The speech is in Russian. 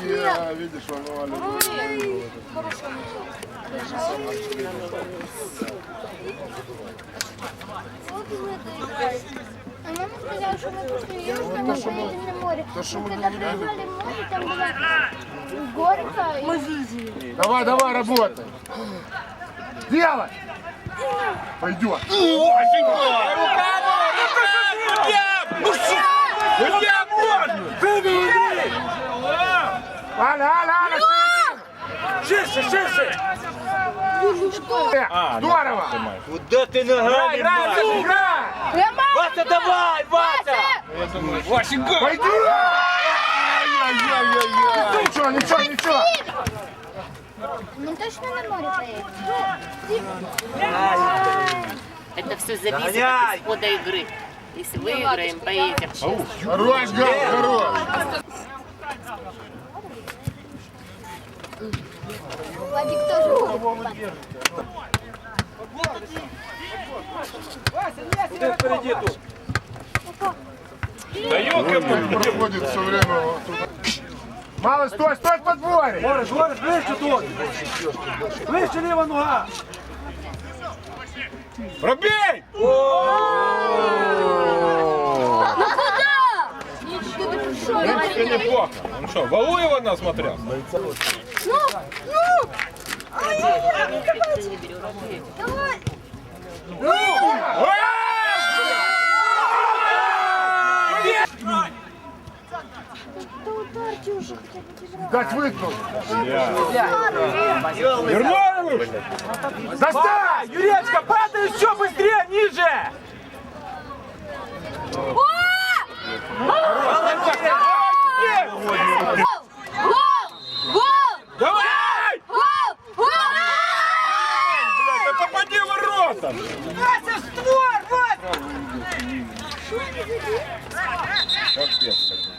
Я, видишь, волновали. Мама сказала, что мы просто едем на машине на море. То, что мы когда приезжали в море, там была горка. И... Давай, давай, работай. Делай! Пойдет! Рука Аля, Аля, Аля, Ширше, ширше! впереди. Здорово. Куда ты ногами Играй, машешь? играй. Вася, давай, Вася! Васенька! Пойди. Ай-яй-яй-яй. Ничего, ничего, ничего. Мы точно на море поедем? Это все зависит Догоняй! от исхода игры. Если выиграем, поедем. Хорош, Гал, хорош. Вадик тоже будет. Ты впереди тут! Проходит все время. вот туда. Мало, стой, стой в подборе. Борис, Борис, ближче тут! Ближче ліва нога! Пробей! В принципе, неплохо. Ну что, Валуева насмотрел? Да ударьте уже хотя бы без разницы. Дать выткнул. Вернули! Достань! Юречка, там? Вася, в створ, вот! Капец какой.